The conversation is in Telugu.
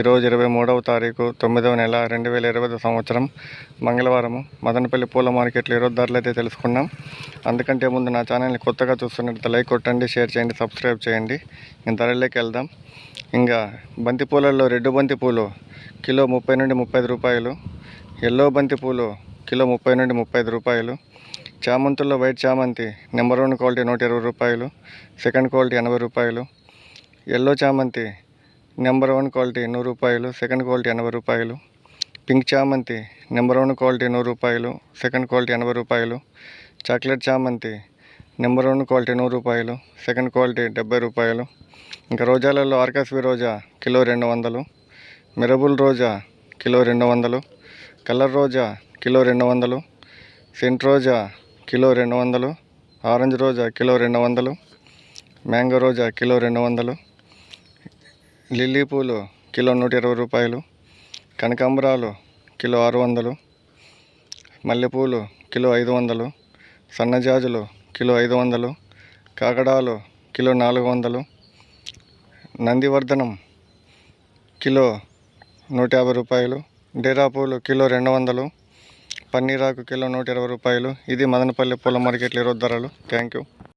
ఈరోజు ఇరవై మూడవ తారీఖు తొమ్మిదవ నెల రెండు వేల ఇరవై సంవత్సరం. మంగళవారము మదనపల్లి పూల మార్కెట్లో ఈరోజు ధరలు అయితే తెలుసుకున్నాం. అందుకంటే ముందు నా ఛానల్ని కొత్తగా చూస్తున్నట్టు లైక్ కొట్టండి షేర్ చేయండి సబ్స్క్రైబ్ చేయండి. ఇంక ధరలోకి వెళ్దాం. ఇంకా బంతి పూలలో రెడ్ బంతి పూలు కిలో ముప్పై నుండి ముప్పై రూపాయలు ఎల్లో బంతి పూలు కిలో ముప్పై నుండి ముప్పై రూపాయలు చామంతుల్లో వైట్ చామంతి నెంబర్ వన్ క్వాలిటీ నూట ఇరవై రూపాయలు సెకండ్ క్వాలిటీ ఎనభై రూపాయలు ఎల్లో చామంతి నెంబర్ వన్ క్వాలిటీ నూరు రూపాయలు సెకండ్ క్వాలిటీ ఎనభై రూపాయలు. పింక్ చామంతి నెంబర్ వన్ క్వాలిటీ నూరు రూపాయలు సెకండ్ క్వాలిటీ ఎనభై రూపాయలు. చాక్లెట్ చామంతి నెంబర్ వన్ క్వాలిటీ నూరు రూపాయలు సెకండ్ క్వాలిటీ డెబ్బై రూపాయలు. ఇంకా రోజాలలో ఆర్కాస్వి రోజా కిలో రెండు వందలు. మిరబుల్ రోజా కిలో రెండు వందలు. కలర్ రోజా కిలో రెండు వందలు. సెంట్ రోజా కిలో రెండు వందలు. ఆరెంజ్ రోజా కిలో రెండు వందలు. మ్యాంగో రోజా కిలో రెండు వందలు. లిల్లీ పూలు కిలో నూట ఇరవై రూపాయలు కనకాంబరాలు కిలో ఆరు వందలు మల్లెపూలు కిలో ఐదు వందలు సన్నజాజులు కిలో ఐదు వందలు కాకడాలు కిలో నాలుగు వందలు నందివర్ధనం కిలో నూట యాభై రూపాయలు డేరా పూలు కిలో రెండు వందలు పన్నీరాకు కిలో నూట ఇరవై రూపాయలు. ఇది మదనపల్లి పూల మార్కెట్లో ఈరోజు ధరలు. Thank you